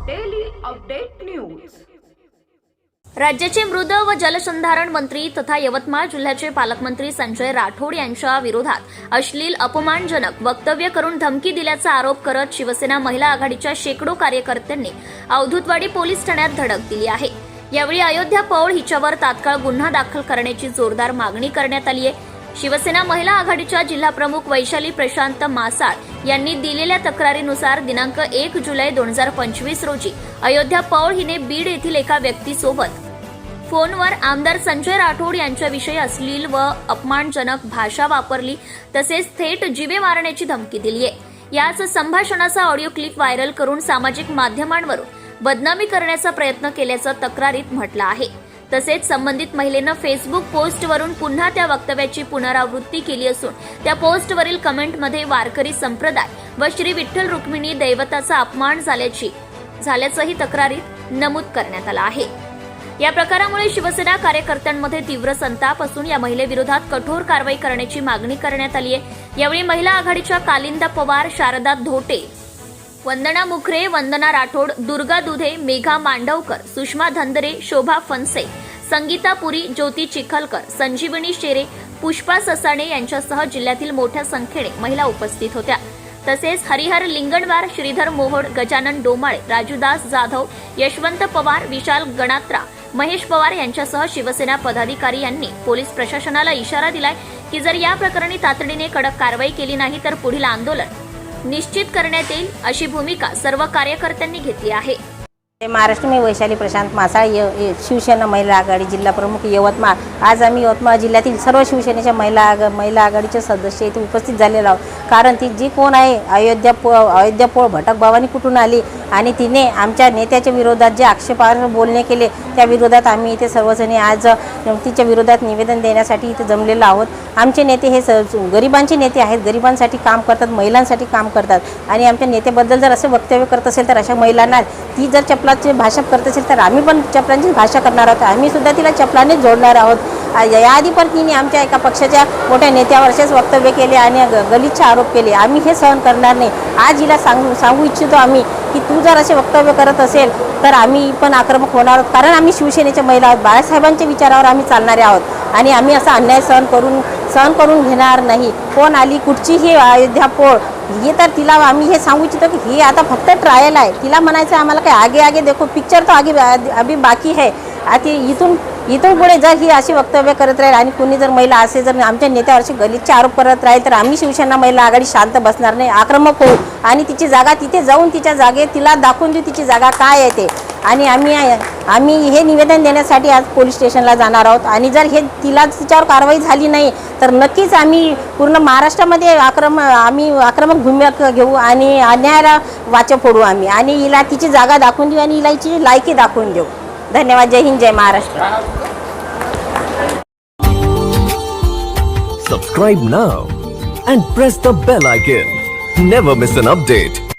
Update news राज्याचे मृद व जलसंधारण मंत्री तथा यवतमाळ जिल्ह्याचे पालकमंत्री संजय राठोड यांच्या विरोधात अश्लील अपमानजनक वक्तव्य करून धमकी दिल्याचा आरोप करत शिवसेना महिला आघाडीच्या शेकडो कार्यकर्त्यांनी अवधूतवाडी पोलीस ठाण्यात धडक दिली आहे. यावेळी अयोध्या पौळ हिच्यावर तात्काळ गुन्हा दाखल करण्याची जोरदार मागणी करण्यात आली आहे. शिवसेना महिला आघाडीच्या जिल्हाप्रमुख वैशाली प्रशांत मासाळ यांनी दिलेल्या तक्रारीनुसार दिनांक एक जुलै दोन हजार पंचवीस रोजी अयोध्या पौळ हिने बीड येथील एका व्यक्तीसोबत फोनवर आमदार संजय राठोड यांच्याविषयी अश्लील व अपमानजनक भाषा वापरली तसेच थेट जिवे मारण्याची धमकी दिली आहे याच संभाषणाचा ऑडिओ क्लिप व्हायरल करून सामाजिक माध्यमांवरून बदनामी करण्याचा प्रयत्न केल्याचं तक्रारीत म्हटलं आहे. तसेच संबंधित महिलेनं फेसबुक पोस्टवरून पुन्हा त्या वक्तव्याची पुनरावृत्ती केली असून त्या पोस्टवरील कमेंटमध्ये वारकरी संप्रदाय व श्री विठ्ठल रुक्मिणी दैवताचा अपमान झाल्याची झाल्याचंही तक्रारीत नमूद करण्यात आलं आहे. या प्रकारामुळे शिवसेना कार्यकर्त्यांमध्ये तीव्र संताप असून या महिलेविरोधात कठोर कारवाई करण्याची मागणी करण्यात आली आहे यावेळी महिला आघाडीच्या कालिंदा पवार शारदा धोटे वंदना मुखरे वंदना राठोड दुर्गा दुधे मेघा मांडवकर सुषमा धंदरे शोभा फनसे संगीता पुरी ज्योती चिखलकर संजीवनी शेरे पुष्पा ससाणे यांच्यासह जिल्ह्यातील मोठ्या संख्येने महिला उपस्थित होत्या. तसेच हरिहर लिंगणवार श्रीधर मोहोड गजानन डोमाळे राजूदास जाधव यशवंत पवार विशाल गणात्रा महेश पवार यांच्यासह शिवसेना पदाधिकारी यांनी पोलीस प्रशासनाला इशारा दिलाय की जर या प्रकरणी तातडीने कडक कारवाई केली नाही तर पुढील आंदोलन निश्चित करण्यात येईल अशी भूमिका सर्व कार्यकर्त्यांनी घेतली आहे. महाराष्ट्र मी वैशाली प्रशांत मासाळ य शिवसेना महिला आघाडी जिल्हा प्रमुख यवतमाळ. आज आम्ही यवतमाळ जिल्ह्यातील सर्व शिवसेनेच्या महिला आघा महिला आघाडीचे सदस्य इथे उपस्थित झालेलो आहोत. कारण ती जी कोण आहे अयोध्या पो अयोध्या पोळ भटक भवानी कुठून आली आणि तिने आमच्या नेत्याच्या विरोधात जे आक्षेपार्ह बोलणे केले त्या विरोधात आम्ही इथे सर्वजणी आज तिच्या विरोधात निवेदन देण्यासाठी इथे जमलेलो आहोत. आमचे नेते हे स गरिबांचे नेते आहेत. गरिबांसाठी काम करतात महिलांसाठी काम करतात. आणि आमच्या नेत्याबद्दल जर असं वक्तव्य करत असेल तर अशा महिलांना ती जर चपलाची भाषा करत असेल तर आम्ही पण चपलांची भाषा करणार आहोत. आम्ही सुद्धा तिला चपलानेच जोडणार आहोत. याआधी पण तिने आमच्या एका पक्षाच्या मोठ्या नेत्यावर असेच वक्तव्य केले आणि ग- गलिच्छ आरोप केले. आम्ही हे सहन करणार नाही. आज हिला सांगू सांगू इच्छितो आम्ही की तू जर असे वक्तव्य करत असेल तर आम्ही पण आक्रमक होणार आहोत. कारण आम्ही शिवसेनेच्या महिला आहोत. बाळासाहेबांच्या विचारावर आम्ही चालणारे आहोत. आणि आम्ही असा अन्याय सहन करून सहन करून घेणार नाही. कोण आली? कुठचीही अयोध्या पोळ हे तर तिला आम्ही हे सांगू इच्छितो की ही आता फक्त ट्रायल आहे. तिला म्हणायचं आहे आम्हाला काय आगे आगे देखो पिक्चर तो आगे अभी बाकी है. आता इथून इथून पुढे जर ही अशी वक्तव्य करत राहील आणि कुणी जर महिला असे जर आमच्या नेत्यावर असे गलितचे आरोप करत राहील तर आम्ही शिवसेना महिला आघाडी शांत बसणार नाही आक्रमक होऊ. आणि तिची जागा तिथे जाऊन तिच्या जागेत तिला दाखवून देऊ तिची जागा काय आहे ते. आणि आम्ही आम्ही हे निवेदन देण्यासाठी आज पोलीस स्टेशनला जाणार आहोत. आणि जर हे तिला तिच्यावर कारवाई झाली नाही तर नक्कीच आम्ही पूर्ण महाराष्ट्रामध्ये आक्रमक आम्ही आक्रमक भूमिका घेऊ आणि अन्यायाला वाचा फोडू आम्ही. आणि हिला तिची जागा दाखवून देऊ आणि हिला हिची लायकी दाखवून देऊ. धन्यवाद जय हिंद जय Maharashtra Subscribe now and press the bell icon. Never miss an update.